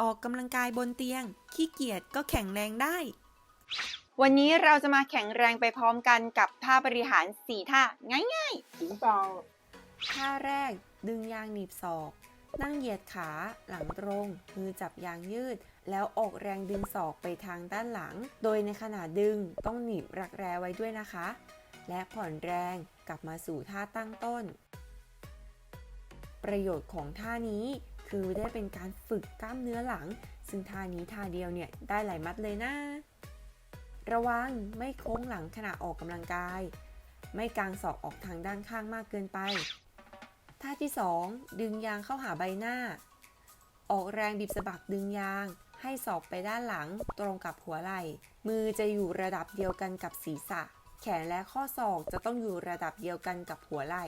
ออกกำลังกายบนเตียง ขี้เกียจก็แข็งแรงได้ วันนี้เราจะมาแข็งแรงไปพร้อมกันกับท่าบริหาร 4 ท่า ง่ายจริงเปล่าท่าแรก ดึงยางหนีบศอก นั่งเหยียดขาหลังตรง มือจับยางยืด แล้วออกแรงดึงศอกไปทางด้านหลัง โดยในขณะดึงต้องหนีบรักแร้ไว้ด้วยนะคะ และผ่อนแรงกลับมาสู่ท่าตั้งต้น ประโยชน์ของท่านี้ คือได้เป็นการฝึกกล้ามเนื้อหลัง ซึ่งท่านี้ท่าเดียวเนี่ยได้หลายมัดเลยนะ ระวังไม่โค้งหลังขณะออกกำลังกาย ไม่กางศอกออกทางด้านข้างมากเกินไป ท่าที่ 2 ดึงยางเข้าหาใบหน้า ออกแรงบีบสะบักดึงยาง ให้ศอกไปด้านหลังตรงกับหัวไหล่ มือจะอยู่ระดับเดียวกันกับศีรษะ แขนและข้อศอกจะต้องอยู่ระดับเดียวกันกับหัวไหล่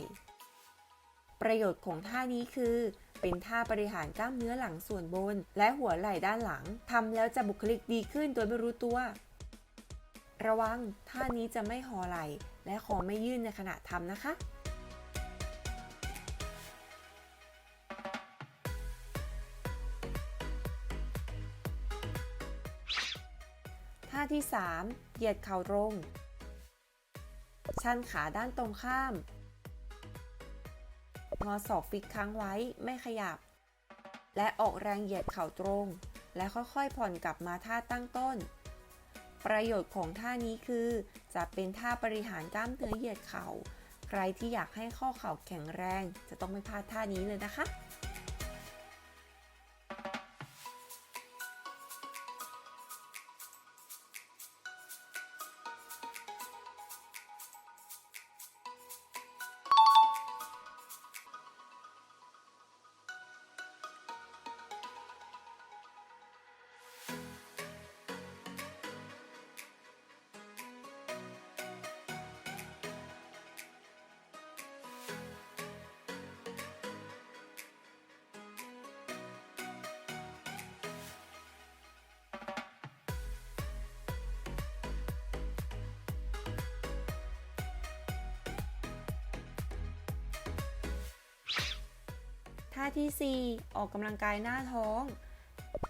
ประโยชน์ของท่านี้คือ เป็นท่าบริหารกล้ามเนื้อหลังส่วนบน และหัวไหล่ด้านหลังทำแล้วจะบุคลิกดีขึ้นโดยไม่รู้ตัว ระวังท่านี้จะไม่ห่อไหล่และคอไม่ยื่นในขณะทำนะคะท่าที่ 3 เหยียดเข่าตรง ชันขาด้านตรงข้าม งอศอกฟิกค้างไว้ไม่ขยับ และออกแรงเหยียดเข่าตรง และค่อยๆผ่อนกลับมาท่าตั้งต้น ประโยชน์ของท่านี้คือ จะเป็นท่าบริหารกล้ามเนื้อเหยียดเข่า ใครที่อยากให้ข้อเข่าแข็งแรง จะต้องไม่พลาดท่านี้เลยนะคะ ท่าที่ 4 ออกกำลังกายหน้าท้อง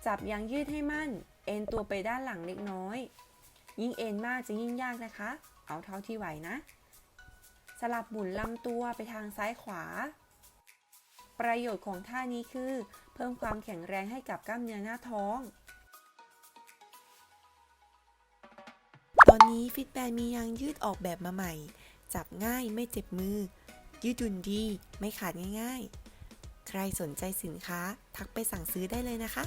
จับยางยืดให้มั่น เอ็นตัวไปด้านหลังเล็กน้อย ยิ่งเอ็นมากจะยิ่งยากนะคะ เอาเท่าที่ไหวนะ สลับหมุนลำตัวไปทางซ้ายขวา ประโยชน์ของท่านี้คือ เพิ่มความแข็งแรงให้กับกล้ามเนื้อหน้าท้องตอนนี้ฟิตแบนมียางยืดออกแบบมาใหม่ จับง่ายไม่เจ็บมือ ยืดหยุ่นดีไม่ขาดง่าย ๆ ใครสนใจสินค้าทักไปสั่งซื้อได้เลยนะคะ